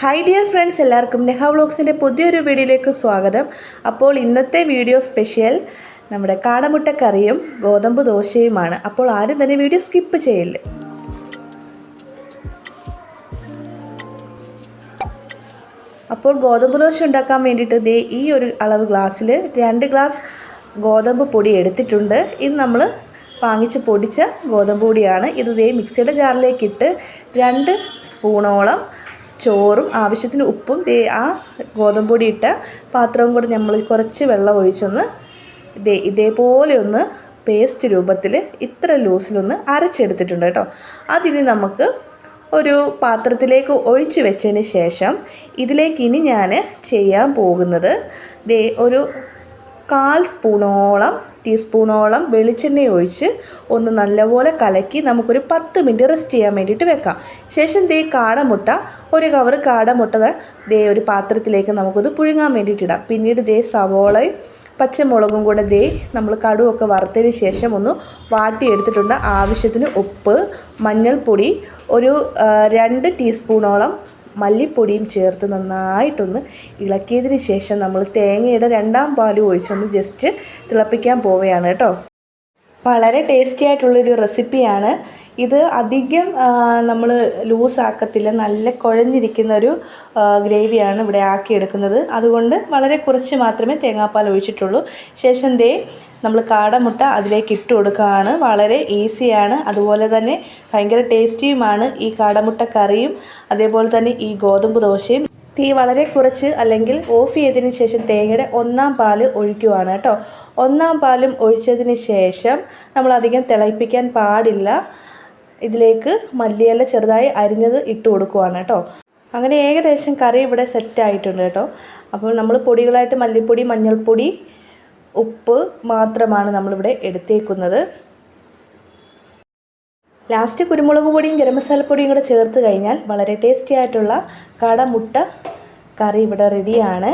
Hi dear friends എല്ലാവർക്കും നെഹ വ്ളോഗ്സിന്റെ പുതിയൊരു വീഡിയോയിലേക്ക് സ്വാഗതം. അപ്പോൾ ഇന്നത്തെ വീഡിയോ സ്പെഷ്യൽ നമ്മുടെ കാടമുട്ടക്കറിയും ഗോതമ്പ് ദോശയുമാണ്. അപ്പോൾ ആരും തന്നെ വീഡിയോ സ്കിപ്പ് ചെയ്യില്ല? അപ്പോൾ ഗോതമ്പ് ദോശ ഉണ്ടാക്കാൻ വേണ്ടിയിട്ട് ദേ ഈ ഒരു അളവ് ഗ്ലാസ്സിൽ രണ്ട് ഗ്ലാസ് ഗോതമ്പ് പൊടി എടുത്തിട്ടുണ്ട്. ഇത് നമ്മൾ വാങ്ങിച്ച് പൊടിച്ച ഗോതമ്പ് പൊടിയാണ്. ഇത് ദേ മിക്സിയുടെ ജാറിലേക്കിട്ട് രണ്ട് സ്പൂണോളം ചോറും ആവശ്യത്തിന് ഉപ്പും ദേ ആ ഗോതമ്പൊടി ഇട്ട പാത്രവും കൂടെ നമ്മൾ കുറച്ച് വെള്ളം ഒഴിച്ചൊന്ന് ഇതേ ഇതേപോലെ ഒന്ന് പേസ്റ്റ് രൂപത്തിൽ ഇത്ര ലൂസിലൊന്ന് അരച്ചെടുത്തിട്ടുണ്ട് കേട്ടോ. അതിനി നമുക്ക് ഒരു പാത്രത്തിലേക്ക് ഒഴിച്ച് വെച്ചതിന് ശേഷം ഇതിലേക്ക് ഇനി ഞാൻ ചെയ്യാൻ പോകുന്നത് ദേ ഒരു കാൽ സ്പൂണോളം ടീസ്പൂണോളം വെളിച്ചെണ്ണ ഒഴിച്ച് ഒന്ന് നല്ലപോലെ കലക്കി നമുക്കൊരു പത്ത് മിനിറ്റ് റെസ്റ്റ് ചെയ്യാൻ വേണ്ടിയിട്ട് വെക്കാം. ശേഷം ദേ കാടമുട്ട ഒരു കവർ കാടമുട്ട ദേ ഒരു പാത്രത്തിലേക്ക് നമുക്കൊന്ന് പുഴുങ്ങാൻ വേണ്ടിയിട്ട് ഇടാം. പിന്നീട് ദേ സവോളയും പച്ചമുളകും കൂടെ ദേ നമ്മൾ കടുവൊക്കെ വറുത്തതിന് ശേഷം ഒന്ന് വാട്ടിയെടുത്തിട്ടുണ്ട്. ആവശ്യത്തിന് ഉപ്പ് മഞ്ഞൾപ്പൊടി ഒരു രണ്ട് ടീസ്പൂണോളം മല്ലിപ്പൊടിയും ചേർത്ത് നന്നായിട്ടൊന്ന് ഇളക്കിയതിന് ശേഷം നമ്മൾ തേങ്ങയുടെ രണ്ടാം പാലും ഒഴിച്ചൊന്ന് ജസ്റ്റ് തിളപ്പിക്കാൻ പോവുകയാണ് കേട്ടോ. വളരെ ടേസ്റ്റി ആയിട്ടുള്ളൊരു റെസിപ്പിയാണ് ഇത് അധികം നമ്മൾ ലൂസാക്കത്തില്ല നല്ല കുഴഞ്ഞിരിക്കുന്ന ഒരു ഗ്രേവിയാണ് ഇവിടെ ആക്കിയെടുക്കുന്നത്. അതുകൊണ്ട് വളരെ കുറച്ച് മാത്രമേ തേങ്ങാപ്പാൽ ഒഴിച്ചിട്ടുള്ളൂ. ശേഷം ദേ നമ്മൾ കാടമുട്ട അതിലേക്ക് ഇട്ട് കൊടുക്കുകയാണ്. വളരെ ഈസിയാണ് അതുപോലെ തന്നെ ഭയങ്കര ടേസ്റ്റിയുമാണ് ഈ കാടമുട്ട കറിയും. അതേപോലെ തന്നെ ഈ ഗോതമ്പ് ദോശയും. തീ വളരെ കുറച്ച് അല്ലെങ്കിൽ ഓഫ് ചെയ്തതിന് ശേഷം തേങ്ങയുടെ ഒന്നാം പാൽ ഒഴിക്കുവാണ് കേട്ടോ. ഒന്നാം പാലും ഒഴിച്ചതിന് ശേഷം നമ്മൾ അധികം തിളയിപ്പിക്കാൻ പാടില്ല. ഇതിലേക്ക് മല്ലിയില ചെറുതായി അരിഞ്ഞത് ഇട്ട് കൊടുക്കുവാണ് കേട്ടോ. അങ്ങനെ ഏകദേശം കറി ഇവിടെ സെറ്റ് ആയിട്ടുണ്ട് കേട്ടോ. അപ്പോൾ നമ്മൾ പൊടികളായിട്ട് മല്ലിപ്പൊടി മഞ്ഞൾപ്പൊടി ഉപ്പ് മാത്രമാണ് നമ്മളിവിടെ എടുത്തേക്കുന്നത്. ലാസ്റ്റ് കുരുമുളക് പൊടിയും ഗരം മസാലപ്പൊടിയും കൂടെ ചേർത്ത് കഴിഞ്ഞാൽ വളരെ ടേസ്റ്റി ആയിട്ടുള്ള കടമുട്ട കറി ഇവിടെ റെഡിയാണ്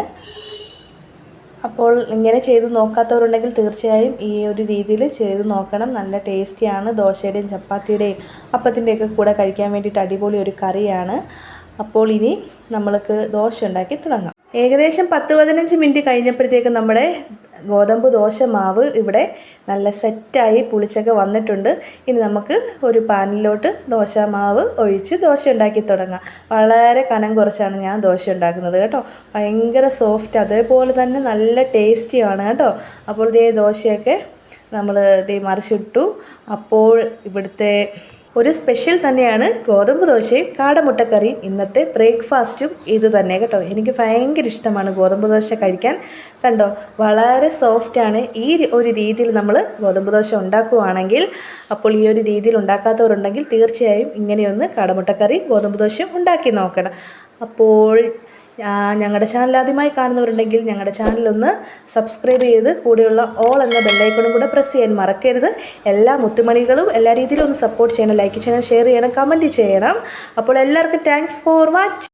അപ്പോൾ ഇങ്ങനെ ചെയ്ത് നോക്കാത്തവരുണ്ടെങ്കിൽ തീർച്ചയായും ഈ ഒരു രീതിയിൽ ചെയ്ത് നോക്കണം. നല്ല ടേസ്റ്റിയാണ് ദോശയുടെയും ചപ്പാത്തിയുടെയും അപ്പത്തിന്റെയൊക്കെ കൂടെ കഴിക്കാൻ വേണ്ടിയിട്ട് അടിപൊളി ഒരു കറിയാണ്. അപ്പോൾ ഇനി നമ്മൾക്ക് ദോശ ഉണ്ടാക്കി തുടങ്ങാം. ഏകദേശം പത്ത് പതിനഞ്ച് മിനിറ്റ് കഴിഞ്ഞപ്പോഴത്തേക്ക് നമ്മുടെ ഗോതമ്പ് ദോശ മാവ് ഇവിടെ നല്ല സെറ്റായി പുളിച്ചൊക്കെ വന്നിട്ടുണ്ട്. ഇനി നമുക്ക് ഒരു പാനിലോട്ട് ദോശ മാവ് ഒഴിച്ച് ദോശ ഉണ്ടാക്കി തുടങ്ങാം. വളരെ കനം കുറച്ചാണ് ഞാൻ ദോശ ഉണ്ടാക്കുന്നത് കേട്ടോ. ഭയങ്കര സോഫ്റ്റ് അതേപോലെ തന്നെ നല്ല ടേസ്റ്റിയാണ് കേട്ടോ. അപ്പോൾ ഇതേ ദോശയൊക്കെ നമ്മൾ ഇതേ മറിച്ചിട്ടു. അപ്പോൾ ഇവിടുത്തെ ഒരു സ്പെഷ്യൽ തന്നെയാണ് ഗോതമ്പ് ദോശയും കാടമുട്ടക്കറിയും. ഇന്നത്തെ ബ്രേക്ക്ഫാസ്റ്റും ഇതുതന്നെ കേട്ടോ. എനിക്ക് ഭയങ്കര ഇഷ്ടമാണ് ഗോതമ്പ് ദോശ കഴിക്കാൻ. കണ്ടോ? വളരെ സോഫ്റ്റാണ് ഈ ഒരു രീതിയിൽ നമ്മൾ ഗോതമ്പ് ദോശ ഉണ്ടാക്കുകയാണെങ്കിൽ അപ്പോൾ ഈ ഒരു രീതിയിൽ ഉണ്ടാക്കാത്തവരുണ്ടെങ്കിൽ തീർച്ചയായും ഇങ്ങനെയൊന്ന് കാടമുട്ടക്കറിയും ഗോതമ്പ് ദോശയും ഉണ്ടാക്കി നോക്കണം. അപ്പോൾ ഞങ്ങളുടെ ചാനൽ ആദ്യമായി കാണുന്നവരുണ്ടെങ്കിൽ ഞങ്ങളുടെ ചാനലൊന്ന് സബ്സ്ക്രൈബ് ചെയ്ത് കൂടെയുള്ള ഓൾ എന്ന ബെല്ലൈക്കണും കൂടെ പ്രസ് ചെയ്യാൻ മറക്കരുത്. എല്ലാ മുത്തുമണികളും എല്ലാ രീതിയിലും ഒന്ന് സപ്പോർട്ട് ചെയ്യണം ലൈക്ക് ചെയ്യണം ഷെയർ ചെയ്യണം കമന്റ് ചെയ്യണം. അപ്പോൾ എല്ലാവർക്കും താങ്ക്സ് ഫോർ വാച്ച്